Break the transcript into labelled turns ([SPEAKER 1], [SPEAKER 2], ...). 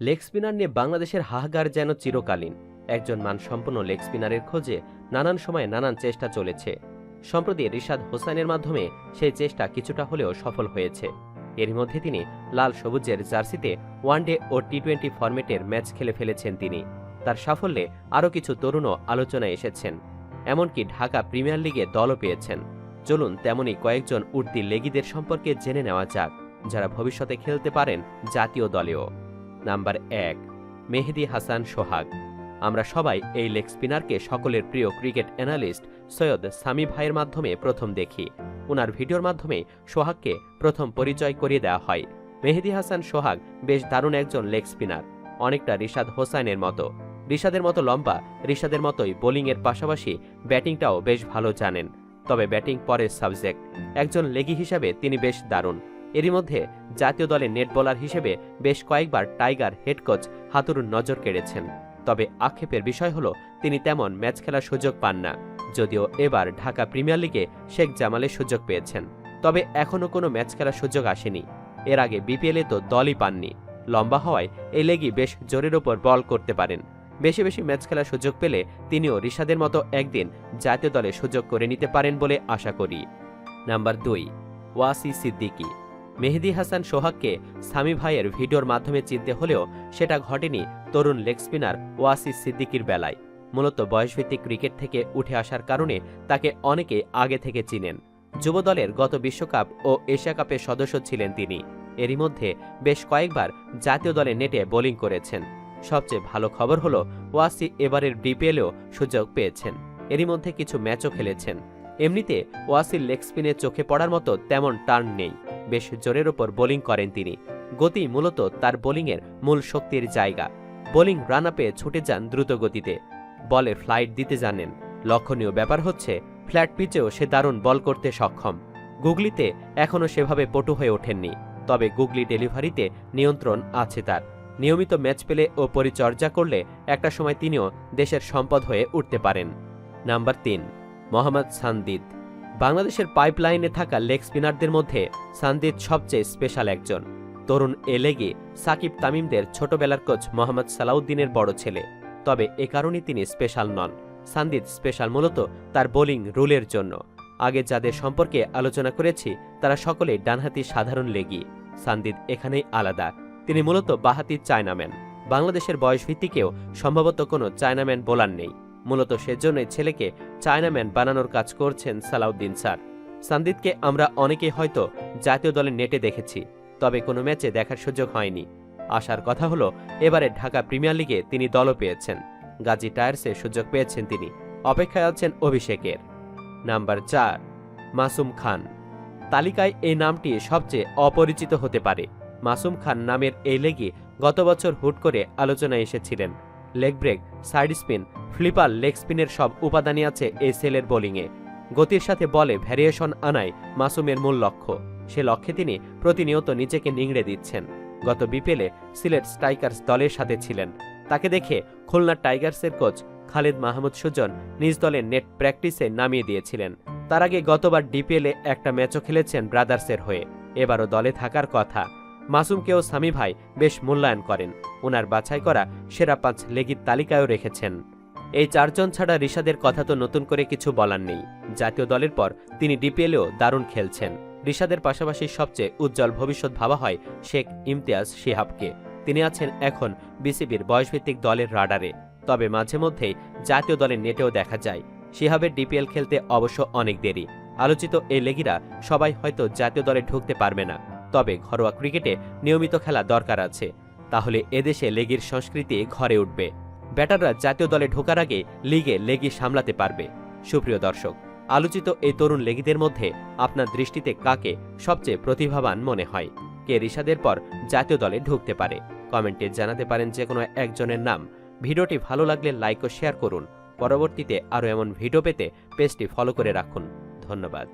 [SPEAKER 1] Leg spinner নিয়ে বাংলাদেশের হাহাকার যেন চিরকালীন। একজন মানসম্পন্ন লেগ স্পিনারের খোঁজে নানান সময়ে নানান চেষ্টা চলেছে। সম্প্রতি রিশাদ হোসাইনের মাধ্যমে সেই চেষ্টা কিছুটা হলেও সফল হয়েছে। এর মধ্যে তিনি লাল সবুজের জার্সিতে ওয়ানডে ও টি টোয়েন্টি ফরম্যাটের ম্যাচ খেলে ফেলেছেন তিনি। তার সাফল্যে আরও কিছু তরুণও আলোচনায় এসেছেন। এমনকি ঢাকা প্রিমিয়ার লিগে দলও পেয়েছেন। চলুন তেমনি কয়েকজন উর্দি লেগিদের সম্পর্কে জেনে নেওয়া যাক, যারা ভবিষ্যতে খেলতে পারেন জাতীয় দলেও। নাম্বার এক, মেহেদি হাসান সোহাগ। আমরা সবাই এই লেগ স্পিনারকে সকলের প্রিয় ক্রিকেট অ্যানালিস্ট সৈয়দ সামি ভাইয়ের মাধ্যমে প্রথম দেখি। ওনার ভিডিওর মাধ্যমে সোহাগকে প্রথম পরিচয় করিয়ে দেওয়া হয়। মেহেদি হাসান সোহাগ বেশ দারুণ একজন লেগ স্পিনার। অনেকটা রিশাদ হোসাইনের মতো। রিশাদের মতো লম্বা, রিশাদের মতোই বোলিংয়ের পাশাপাশি ব্যাটিংটাও বেশ ভালো জানেন। তবে ব্যাটিং পরের সাবজেক্ট। একজন লেগি হিসাবে তিনি বেশ দারুণ। এরই মধ্যে জাতীয় দলে নেট বোলার হিসেবে বেশ কয়েকবার টাইগার হেড কোচ হাতুরুর নজর কেড়েছেন। তবে আক্ষেপের বিষয় হলো, তিনি তেমন ম্যাচ খেলার সুযোগ পান না, যদিও এবার ঢাকা প্রিমিয়ার লিগে শেখ জামালের সুযোগ পেয়েছেন। তবে এখনও কোনো ম্যাচ খেলার সুযোগ আসেনি। এর আগে বিপিএলে তো দলই পাননি। লম্বা হওয়ায় এই লেগই বেশ জোরের ওপর বল করতে পারেন। বেশি বেশি ম্যাচ খেলার সুযোগ পেলে তিনিও রিশাদের মতো একদিন জাতীয় দলে সুযোগ করে নিতে পারেন বলে আশা করি। নাম্বার দুই, ওয়াসি সিদ্দিকী। মেহেদি হাসান সোহাগকে সামি ভাইয়ের ভিডিওর মাধ্যমে চিনতে হলেও সেটা ঘটেনি তরুণ লেগ স্পিনার ওয়াসি সিদ্দিকির বেলায়। মূলত বয়সভিত্তিক ক্রিকেট থেকে উঠে আসার কারণে তাকে অনেকে আগে থেকে চিনেন। যুব দলের গত বিশ্বকাপ ও এশিয়া কাপের সদস্য ছিলেন তিনি। এরই মধ্যে বেশ কয়েকবার জাতীয় দলে নেটে বোলিং করেছেন। সবচেয়ে ভালো খবর হলো, ওয়াসি এবারের ডিপিএলেও সুযোগ পেয়েছেন। এরই মধ্যে কিছু ম্যাচও খেলেছেন। এমনিতে ওয়াসির লেগ স্পিনে চোখে পড়ার মতো তেমন টার্ন নেই। বেশ জোরের ওপর বোলিং করেন তিনি। গতি মূলত তার বোলিংয়ের মূল শক্তির জায়গা। বোলিং রান আপে ছুটে যান দ্রুত গতিতে। বলে ফ্লাইট দিতে জানেন। লক্ষণীয় ব্যাপার হচ্ছে, ফ্ল্যাট পিচেও সে দারুণ বল করতে সক্ষম। গুগলিতে এখনও সেভাবে পটু হয়ে ওঠেননি। তবে গুগলি ডেলিভারিতে নিয়ন্ত্রণ আছে তার। নিয়মিত ম্যাচ পেলে ও পরিচর্যা করলে একটা সময় তিনিও দেশের সম্পদ হয়ে উঠতে পারেন। নাম্বার তিন, মোহাম্মদ সান্দিদ বাংলাদেশের পাইপলাইনে থাকা লেগ স্পিনারদের মধ্যে সান্দিদ সবচেয়ে স্পেশাল একজন। তরুণ এ লেগে সাকিব তামিমদের ছোটবেলার কোচ মোহাম্মদ সালাউদ্দিনের বড় ছেলে। তবে এ কারণে তিনি স্পেশাল নন। সান্দিদ স্পেশাল মূলত তার বোলিং রুলের জন্য। আগে যাদের সম্পর্কে আলোচনা করেছি, তারা সকলে ডানহাতি সাধারণ লেগি। সান্দিদ এখানেই আলাদা। তিনি মূলত বাহাতি চায়নাম্যান। বাংলাদেশের বয়স ভিত্তিকেও সম্ভবত কোনো চায়নাম্যান বোলার নেই। মূলত সেজন্যই ছেলেকে চায়নাম্যান বানানোর কাজ করছেন সালাউদ্দিন স্যার। সান্দিদকে আমরা অনেকেই হয়তো জাতীয় দলের নেটে দেখেছি, তবে কোনো ম্যাচে দেখার সুযোগ হয়নি। আসার কথা হলো, এবারে ঢাকা প্রিমিয়ার লিগে তিনি দলও পেয়েছেন। গাজী টায়ার্সে সুযোগ পেয়েছেন তিনি। অপেক্ষায় আছেন অভিষেকের। নাম্বার চার, মাসুম খান। তালিকায় এই নামটি সবচেয়ে অপরিচিত হতে পারে। মাসুম খান নামের এই লেগে গত বছর হুট করে আলোচনায় এসেছিলেন। Leg break side spin flipper leg স্পিনের সব উপাদানই আছে এই সেলের বোলিংয়ে। গতির সাথে বলে ভ্যারিয়েশন আনাই মাসুমের মূল লক্ষ্য। সে লক্ষ্যে তিনি প্রতিনিয়ত নিজেকে নিংড়ে দিচ্ছেন। গত বিপিএলে সিলেট স্ট্রাইকার্স দলের সাথে ছিলেন। তাকে দেখে খুলনা টাইগার্সের কোচ খালিদ মাহমুদ সুজন নিজ দলের নেট প্র্যাকটিসে নামিয়ে দিয়েছিলেন। তার আগে গতবার ডিপিএলে একটা ম্যাচও খেলেছেন ব্রাদার্সের হয়ে। এবারও দলে থাকার কথা। মাসুমকেও সামি ভাই বেশ মূল্যায়ন করেন। ওনার বাছাই করা সেরা পাঁচ লেগির তালিকায়ও রেখেছেন। এই চারজন ছাড়া রিশাদের কথা তো নতুন করে কিছু বলার নেই। জাতীয় দলের পর তিনি ডিপিএলেও দারুণ খেলছেন। রিশাদের পাশাপাশি সবচেয়ে উজ্জ্বল ভবিষ্যৎ ভাবা হয় শেখ ইমতিয়াজ শিহাবকে। তিনি আছেন এখন বিসিবির বয়সভিত্তিক দলের রাডারে। তবে মাঝে মধ্যেই জাতীয় দলের নেটেও দেখা যায়, শিহাবের ডিপিএল খেলতে অবশ্য অনেক দেরি। আলোচিত এই লেগিরা সবাই হয়তো জাতীয় দলে ঢুকতে পারবে না। তবে ঘরোয়া ক্রিকেটে নিয়মিত খেলা দরকার আছে। তাহলে এদেশে লেগির সংস্কৃতি ঘরে উঠবে। ব্যাটাররা জাতীয় দলে ঢোকার আগে লিগে লেগি সামলাতে পারবে। সুপ্রিয় দর্শক, আলোচিত এই তরুণ লেগিদের মধ্যে আপনার দৃষ্টিতে কাকে সবচেয়ে প্রতিভাবান মনে হয়? কে রিশাদের পর জাতীয় দলে ঢুকতে পারে? কমেন্টে জানাতে পারেন যে কোনো একজনের নাম। ভিডিওটি ভালো লাগলে লাইক ও শেয়ার করুন। পরবর্তীতে আরও এমন ভিডিও পেতে পেজটি ফলো করে রাখুন। ধন্যবাদ।